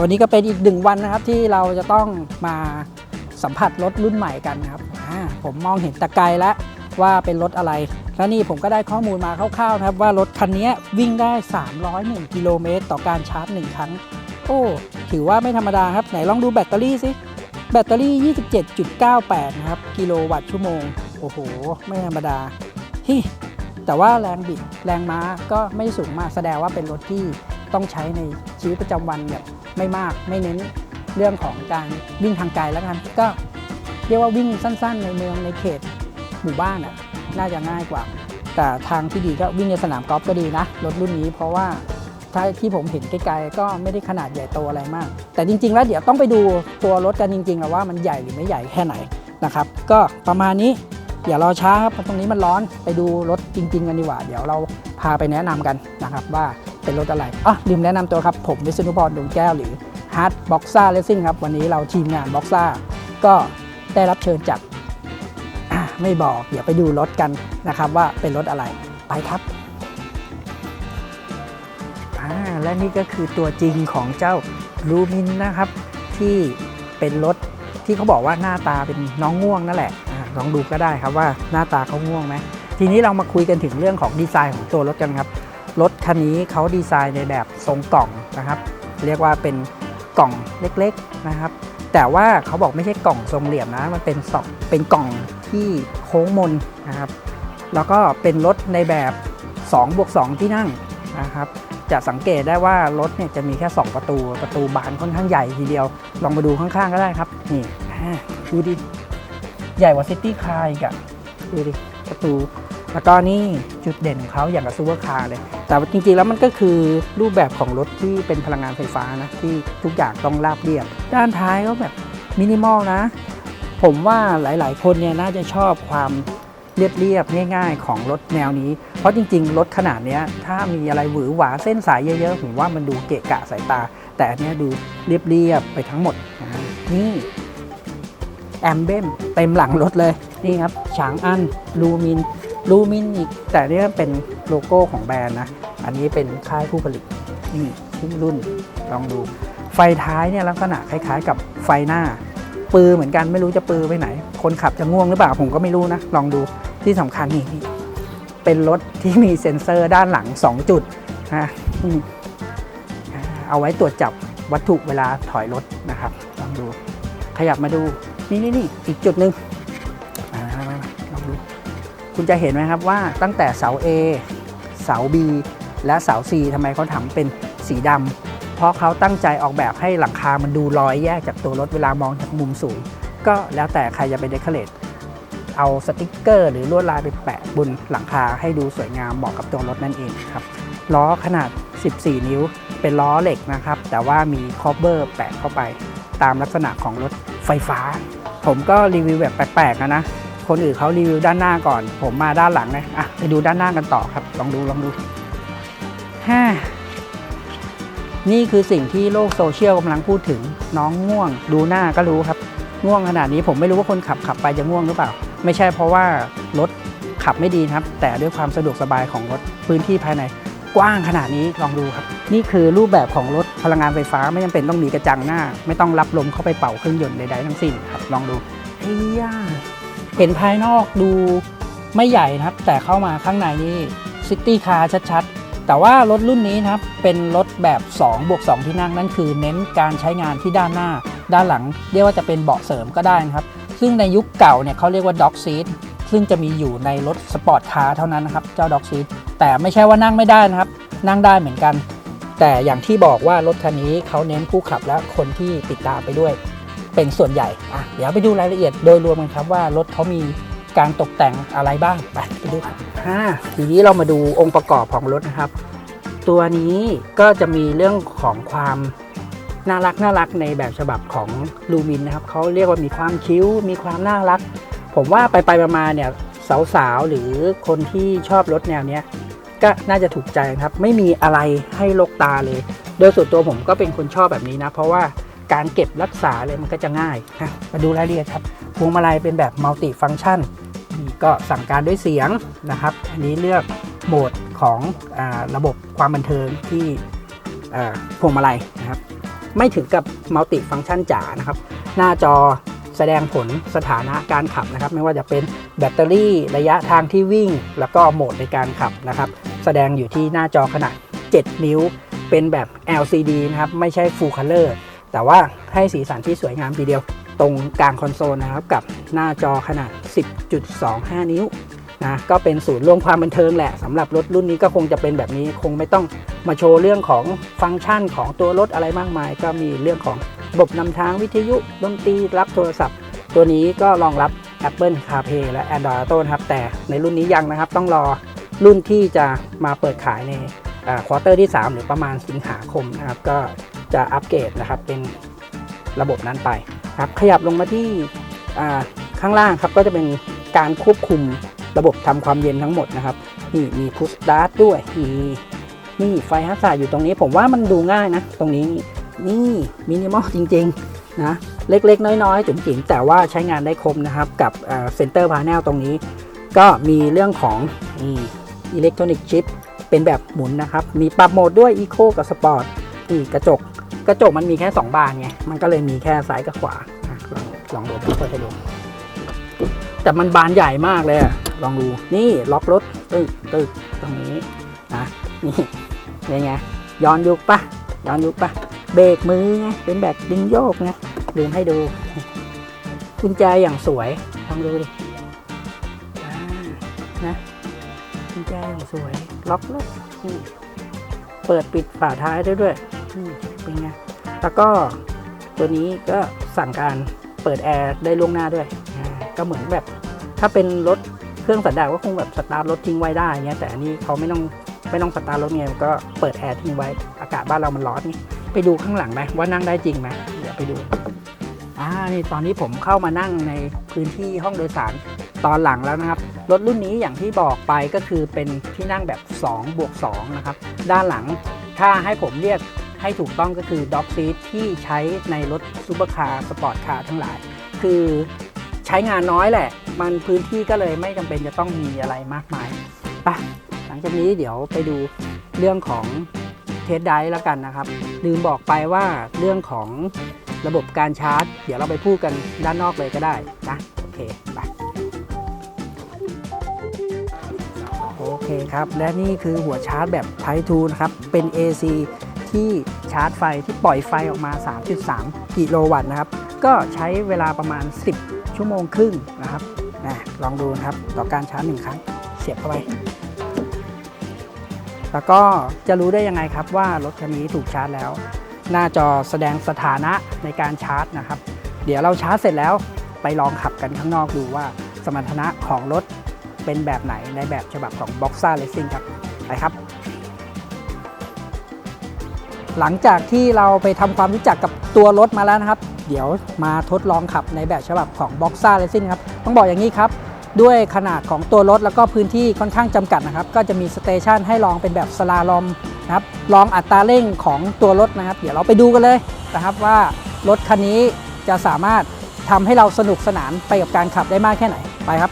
วันนี้ก็เป็นอีกหนึ่งวันนะครับที่เราจะต้องมาสัมผัสรถรุ่นใหม่กันนะครับผมมองเห็นตะไกลแล้วว่าเป็นรถอะไร แล้วนี่ผมก็ได้ข้อมูลมาคร่าวๆนะครับ ว่ารถคันนี้วิ่งได้ 301 กิโลเมตรต่อการชาร์จ 1 ครั้ง โอ้ ถือว่าไม่ธรรมดาครับ ไหนลองดูแบตเตอรี่สิ แบตเตอรี่ 27.98 นะครับ กิโลวัตต์ชั่วโมง โอ้โห ไม่ธรรมดาฮิแต่ว่าแรงบิด แรงม้าก็ไม่สูงมาก แสดงว่าเป็นรถที่ต้องใช้ในชีวิตประจำวันแบบ ไม่มากไม่เน้นเรื่องของการวิ่งทางไกลแล้วกันก็เรียกว่าวิ่งสั้น ๆ ในเมืองในเขตหมู่บ้านอะน่าจะง่ายกว่า แต่ทางที่ดีก็วิ่งในสนามกอล์ฟก็ดีนะรถรุ่นนี้ เพราะว่าถ้าที่ผมเห็นไกลๆก็ไม่ได้ขนาดใหญ่โตอะไรมาก แต่จริง ๆ แล้วเดี๋ยวต้องไปดูตัวรถกันจริงๆแล้วว่ามันใหญ่หรือไม่ใหญ่แค่ไหนนะครับ ก็ประมาณนี้อย่ารอช้าครับตรงนี้มันร้อนไปดูรถจริง ๆ กันดีกว่า เดี๋ยวเราพาไปแนะนำกันนะครับว่า เป็นรถอะไรอ๋อลืมแนะนำตัวครับ ผมวิศนุพรดวงแก้วหรือ Hard Boxer Racing ครับ วันนี้เราทีมงาน Boxer ก็ได้รับเชิญจากไม่บอกเดี๋ยวไปดูรถกันนะครับว่าเป็นรถอะไรไปครับอ่าและนี่ก็คือตัวจริงของเจ้าลูมินนะครับ ที่เป็นรถที่เขาบอกว่าหน้าตาเป็นน้องง่วงนั่นแหละลองดูก็ได้ครับว่าหน้าตาเขาง่วงไหมทีนี้เรามาคุยกันถึงเรื่องของดีไซน์ของตัวรถกันครับ รถคันนี้เขาดีไซน์ในแบบทรงกล่องนะครับ เรียกว่าเป็นกล่องเล็กๆนะครับ แต่ว่าเขาบอกไม่ใช่กล่องทรงเหลี่ยมนะมันเป็นสองเป็นกล่องที่โค้งมนนะครับ แล้วก็เป็นรถในแบบ2บวก2ที่นั่งนะครับ จะสังเกตได้ว่ารถเนี่ยจะมีแค่ 2 ประตู ประตูบานค่อนข้างใหญ่ทีเดียว ลองมาดูข้างๆก็ได้ครับ นี่อ่าดูดิ ใหญ่กว่าซิตี้คาร์อีกอะดูดิ ประตู แล้วก็นี่จุดเด่นของเขาอย่างกับซูเปอร์คาร์เลย แต่จริงๆแล้วมันก็คือรูปแบบของรถที่เป็นพลังงานไฟฟ้านะที่ทุกอย่างต้องราบเรียบ ด้านท้ายก็แบบมินิมอลนะ ผมว่าหลายๆ คนเนี่ยน่าจะชอบความเรียบๆง่าย ๆ ของรถแนวนี้ เพราะจริง ๆ รถขนาดเนี้ยถ้ามีอะไรหวือหวาเส้นสายเยอะๆ ผมว่ามันดูเกะกะสายตา แต่อันเนี้ยดูเรียบๆไปทั้งหมดนะนี่แอมเบมเต็มหลังรถเลย นี่ครับฉางอันลูมิน ลูมินอีกแต่นี้ยเป็นโลโก้ของแบรนด์นะ อันนี้เป็นค่ายผู้ผลิตนี่ทุกรุ่นลองดู ไฟท้ายเนี่ยลักษณะคล้ายๆ กับไฟหน้า ปือเหมือนกันไม่รู้จะปือไปไหน คนขับจะง่วงหรือเปล่าผมก็ไม่รู้นะ ลองดูที่สำคัญนี่นี่เป็นรถที่มีเซ็นเซอร์ด้านหลัง 2 จุดนะเอาไว้ตรวจจับวัตถุเวลาถอยรถนะครับลองดู ขยับมาดูนี่นี่นี่อีกจุดหนึ่ง คุณจะเห็นไหมครับว่าตั้งแต่เสา A เสา B และเสา C ทำไมเขาทำเป็นสีดำเพราะเขาตั้งใจออกแบบให้หลังคามันดูลอยแยกจากตัวรถเวลามองจากมุมสูงก็แล้วแต่ใครจะไปเดคอเรทเอาสติกเกอร์ หรือลวดลายไปแปะบนหลังคาให้ดูสวยงามเหมาะกับตัวรถนั่นเองครับล้อขนาด 14 นิ้ว เป็นล้อเหล็กนะครับ แต่ว่ามีคอ v เบอร์แปะเข้าไป ตามลักษณะของรถไฟฟ้า ผมก็รีวิวแบบแปลกๆนะนะ คนอื่นเขารีวิวด้านหน้าก่อน ผมมาด้านหลังนะอะไปดูด้านหน้ากันต่อครับ ลองดูลองดูฮ่านี่คือสิ่งที่โลกโซเชียลกำลังพูดถึงน้องง่วง ดูหน้าก็รู้ครับ ง่วงขนาดนี้ผมไม่รู้ว่าคนขับขับไปจะง่วงหรือเปล่า ไม่ใช่เพราะว่ารถขับไม่ดีครับ แต่ด้วยความสะดวกสบายของรถพื้นที่ภายในกว้างขนาดนี้ลองดูครับ นี่คือรูปแบบของรถพลังงานไฟฟ้าไม่จำเป็นต้องมีกระจังหน้า ไม่ต้องรับลมเข้าไปเป่าเครื่องยนต์ใดๆทั้งสิ้นครับ ลองดูเฮีย เห็นภายนอกดูไม่ใหญ่นะครับ แต่เข้ามาข้างในนี่ซิตี้คาร์ชัดๆ แต่ว่ารถรุ่นนี้นะครับ เป็นรถแบบ2บวก2ที่นั่งนั่นคือ เน้นการใช้งานที่ด้านหน้า ด้านหลัง เรียกว่าจะเป็นเบาะเสริมก็ได้นะครับ ซึ่งในยุคเก่าเนี่ยเขาเรียกว่าด็อกซีทซึ่งจะมีอยู่ในรถสปอร์ตคาร์เท่านั้นนะครับเจ้าด็อกซีทแต่ไม่ใช่ว่านั่งไม่ได้นะครับ นั่งได้เหมือนกัน แต่อย่างที่บอกว่ารถคันนี้เขาเน้นผู้ขับและคนที่ติดตามไปด้วย เป็นส่วนใหญ่อะเดี๋ยวไปดูรายละเอียดโดยรวมกันครับว่ารถเขามีการตกแต่งอะไรบ้างไปไปดูครับอ่าทีนี้เรามาดูองค์ประกอบของรถนะครับ ตัวนี้ก็จะมีเรื่องของความน่ารักน่ารักในแบบฉบับของลูมินนะครับเขาเรียกว่ามีความคิ้ว มีความน่ารัก ผมว่าไปไปมาเนี่ยสาวๆหรือคนที่ชอบรถแนวเนี้ยก็น่าจะถูกใจครับ ไม่มีอะไรให้ลกตาเลย โดยส่วนตัวผมก็เป็นคนชอบแบบนี้นะ เพราะว่า การเก็บรักษาเลยมันก็จะง่ายนะมาดูรายละเอียดครับพวงมาลัยเป็นแบบมัลติฟัง c t ชันนี่ก็สั่งการด้วยเสียงนะครับ อันนี้เลือกโหมดของอาระบบความบันเทิงที่อ่าพวงมาลัยนะครับ ไม่ถึงกับมัลติฟัง c t ชันจ๋านะครับ หน้าจอแสดงผลสถานะการขับนะครับ ไม่ว่าจะเป็นแบตเตอรี่ระยะทางที่วิ่ง แล้วก็โหมดในการขับนะครับ แสดงอยู่ที่หน้าจอขนาด 7 นิ้ว เป็นแบบ LCD นะครับ ไม่ใช่ Full Color แต่ว่าให้สีสันที่สวยงามทีเดียว ตรงกลางคอนโซลนะครับกับหน้าจอขนาด 10.25 นิ้วนะก็เป็นศูนย์รวมความบันเทิงแหละสำหรับรถรุ่นนี้ก็คงจะเป็นแบบนี้คงไม่ต้องมาโชว์เรื่องของฟังก์ชันของตัวรถอะไรมากมาย ก็มีเรื่องของระบบนำทางวิทยุดนตรีรับโทรศัพท์ ตัวนี้ก็รองรับ Apple CarPlay และ Android Auto นะครับ แต่ในรุ่นนี้ยังนะครับต้องรอรุ่นที่จะมาเปิดขายในควอเตอร์ที่ 3 หรือประมาณสิงหาคมนะครับก็ จะอัปเกรดนะครับเป็นระบบนั้นไปครับขยับลงมาที่ข้างล่างครับก็จะเป็นการควบคุมระบบทำความเย็นทั้งหมดนะครับนี่มีพุชสตาร์ทด้วยมีนี่ไฟฮัสซาอยู่ตรงนี้ ผมว่ามันดูง่ายนะ ตรงนี้นี่มินิมอลจริงๆนะเล็กๆ น้อยๆจุ๋มจิ๋มแต่ว่าใช้งานได้คมนะครับกับเซ็นเตอร์พาแนลตรงนี้ ก็มีเรื่องของอิเล็กทรอนิกชิปเป็นแบบหมุนนะครับ มีปรับโหมดด้วย Eco กับ Sport นี่กระจก กระจกมันมีแค่ 2 บานไง มันก็เลยมีแค่ซ้ายกับขวาลองลองดูเปิดให้ดู แต่มันบานใหญ่มากเลยอะลองดู นี่ล็อกรถตึกตึกตรงนี้นะนี่เป็นไง ย้อนยุคปะย้อนยุคปะเบรกมือไง เป็นแบบดึงโยกไงลืมให้ดู กุญแจอย่างสวย ลองดูดิอ่านะกุญแจอย่างสวย ล็อกรถเปิดปิดฝาท้ายได้ด้วย เป็นไง แล้วก็ตัวนี้ก็สั่งการเปิดแอร์ได้ล่วงหน้าด้วย ก็เหมือนแบบถ้าเป็นรถเครื่องสันดาปก็คงแบบสตาร์ทรถทิ้งไว้ได้เงี้ยแต่อันนี้เขาไม่ต้องไม่ต้องสตาร์ทรถไงก็เปิดแอร์ทิ้งไว้อากาศบ้านเรามันร้อนไงไปดูข้างหลังไหมว่านั่งได้จริงไหมเดี๋ยวไปดูอ่านี่ตอนนี้ผมเข้ามานั่งในพื้นที่ห้องโดยสารตอนหลังแล้วนะครับ รถรุ่นนี้อย่างที่บอกไปก็คือเป็นที่นั่งแบบ2บวก2นะครับ ด้านหลังถ้าให้ผมเรียก ให้ถูกต้องก็คือด็อกซีทที่ใช้ในรถซูเปอร์คาร์สปอร์ตคาร์ทั้งหลาย คือใช้งานน้อยแหละ มันพื้นที่ก็เลยไม่จำเป็นจะต้องมีอะไรมากมายไปะหลังจากนี้เดี๋ยวไปดูเรื่องของเทสไดร์แล้วกันนะครับ ลืมบอกไปว่าเรื่องของระบบการชาร์จ เดี๋ยวเราไปพูดกันด้านนอกเลยก็ได้นะโอเคไปโอเคครับ และนี่คือหัวชาร์จแบบ Type 2นะครับ เป็น AC ที่ชาร์จไฟที่ปล่อยไฟออกมา 3.3 กิโลวัตต์นะครับ ก็ใช้เวลาประมาณ 10 ชั่วโมงครึ่งนะครับนะลองดูนะครับต่อการชาร์จหนึ่งครั้งเสียบเข้าไป แล้วก็จะรู้ได้ยังไงครับว่ารถคันนี้ถูกชาร์จแล้ว หน้าจอแสดงสถานะในการชาร์จนะครับ เดี๋ยวเราชาร์จเสร็จแล้วไปลองขับกันข้างนอกดูว่าสมรรถนะของรถเป็นแบบไหนในแบบฉบับของ Boxer Racing ครับไปครับ หลังจากที่เราไปทำความรู้จักกับตัวรถมาแล้วนะครับ เดี๋ยวมาทดลองขับในแบบฉบับของ Boxer Racing ครับ ต้องบอกอย่างนี้ครับ ด้วยขนาดของตัวรถแล้วก็พื้นที่ค่อนข้างจำกัดนะครับ ก็จะมีสเตชันให้ลองเป็นแบบสลาลอมนะครับ ลองอัตราเร่งของตัวรถนะครับ เดี๋ยวเราไปดูกันเลยนะครับว่ารถคันนี้จะสามารถทำให้เราสนุกสนานไปกับการขับได้มากแค่ไหนไปครับ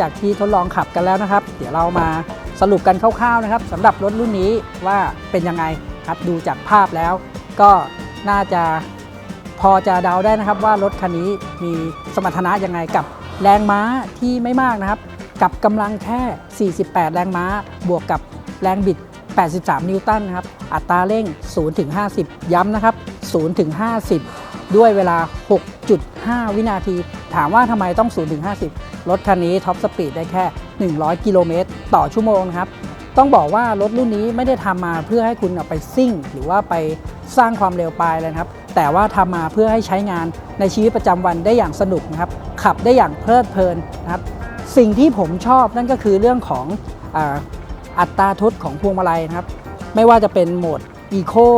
จากที่ทดลองขับกันแล้วนะครับ เดี๋ยวเรามาสรุปกันคร่าวๆนะครับสำหรับรถรุ่นนี้ว่าเป็นยังไงครับดูจากภาพแล้ว ก็น่าจะพอจะเดาได้นะครับว่ารถคันนี้มีสมรรถนะยังไงกับแรงม้าที่ไม่มากนะครับ กับกำลังแค่ 48 แรงม้า บวกกับแรงบิด 83 นิวตันนะครับอัตราเร่ง 0 ถึง 50 ย้ำนะครับ 0 ถึง 50 ด้วยเวลา 6.5 วินาที ถามว่าทำไมต้อง 0 ถึง 50 รถคันนี้ท็อปสปีดได้แค่ 100 กิโลเมตรต่อชั่วโมงครับ ต้องบอกว่ารถรุ่นนี้ไม่ได้ทำมาเพื่อให้คุณเอาไปซิ่ง หรือว่าไปสร้างความเร็วปลายเลยนะครับ แต่ว่าทำมาเพื่อให้ใช้งานในชีวิตประจำวันได้อย่างสนุกนะครับ ขับได้อย่างเพลิดเพลินนะครับ สิ่งที่ผมชอบนั่นก็คือเรื่องของออัตราทุดของพวงมาลัยนะครับ ไม่ว่าจะเป็นโหมด Eco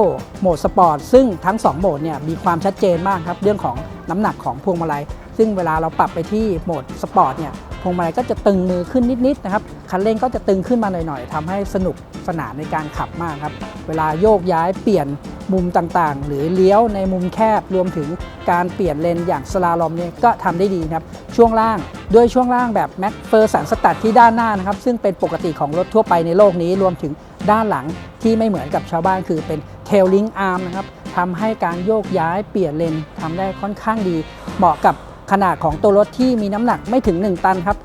โหมด Sport ซึ่งทั้ง 2 โหมดเนี่ยมีความชัดเจนมากครับ เรื่องของน้ำหนักของพวงมาลัย ซึ่งเวลาเราปรับไปที่โหมด Sport เนี่ยพวงมาลัยก็จะตึงมือขึ้นนิดๆนะครับคันเร่งก็จะตึงขึ้นมาหน่อยๆทำให้สนุกสนานในการขับมากครับ เวลาโยกย้ายเปลี่ยนมุมต่างๆ หรือเลี้ยวในมุมแคบรวมถึงการเปลี่ยนเลนอย่างสลาลอมเนี่ยก็ทำได้ดีครับ ช่วงล่างด้วยช่วงล่างแบบแม็กเฟอร์สันสตัดที่ด้านหน้านะครับ ซึ่งเป็นปกติของรถทั่วไปในโลกนี้รวมถึง ด้านหลังที่ไม่เหมือนกับชาวบ้านคือเป็นเทลลิงอาร์มนะครับทำให้การโยกย้ายเปลี่ยนเลนทำได้ค่อนข้างดี เหมาะกับขนาดของตัวรถที่มีน้ำหนักไม่ถึง 1 ตันครับ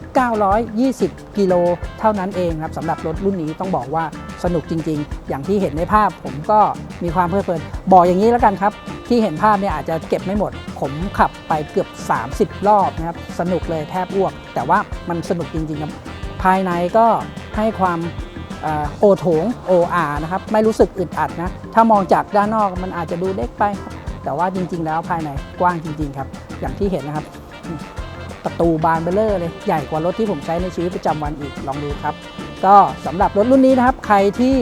920 กิโลเท่านั้นเองครับสำหรับรถรุ่นนี้ต้องบอกว่าสนุกจริง ๆ อย่างที่เห็นในภาพผมก็มีความเพลิดเพลิน บอกอย่างนี้แล้วกันครับ ที่เห็นภาพเนี่ยอาจจะเก็บไม่หมด ผมขับไปเกือบ 30 รอบนะครับ สนุกเลยแทบอ้วก แต่ว่ามันสนุกจริงๆครับ ภายในก็ให้ความ โอโถงโออานะครับ ไม่รู้สึกอึดอัดนะ ถ้ามองจากด้านนอกมันอาจจะดูเล็กไป แต่ว่าจริง ๆ แล้วภายในกว้างจริง ๆ ครับ อย่างที่เห็นนะครับ ประตูบานเบลเลอร์เลย ใหญ่กว่ารถที่ผมใช้ในชีวิตประจำวันอีก ลองดูครับ ก็สำหรับรถรุ่นนี้นะครับ ใครที่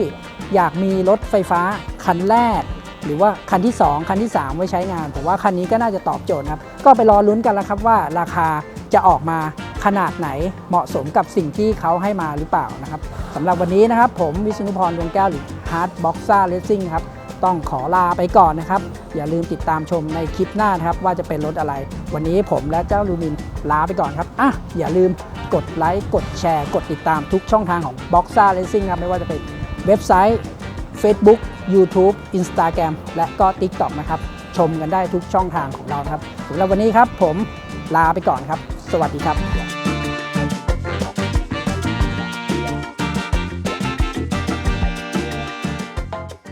อยากมีรถไฟฟ้าคันแรก หรือว่าคันที่ 2 คันที่ 3 ไว้ใช้งานผมว่าคันนี้ก็น่าจะตอบโจทย์ครับ ก็ไปรอลุ้นกันแล้วครับว่าราคาจะออกมาขนาดไหนเหมาะสมกับสิ่งที่เขาให้มาหรือเปล่านะครับ สำหรับวันนี้นะครับ ผมวิศนุพรดวงแก้วหรือ Hard Boxer Racing ครับต้องขอลาไปก่อนนะครับ อย่าลืมติดตามชมในคลิปหน้านะครับ ว่าจะเป็นรถอะไร วันนี้ผมและเจ้าลูมินลาไปก่อนครับอะอย่าลืมกดไลค์กดแชร์ กดติดตามทุกช่องทางของ Boxer Racing ครับไม่ว่าจะเป็นเว็บไซต์ Facebook YouTube Instagram และก็ TikTok นะครับ ชมกันได้ทุกช่องทางของเราครับสำหรับวันนี้ครับผมลาไปก่อนครับ สวัสดีครับ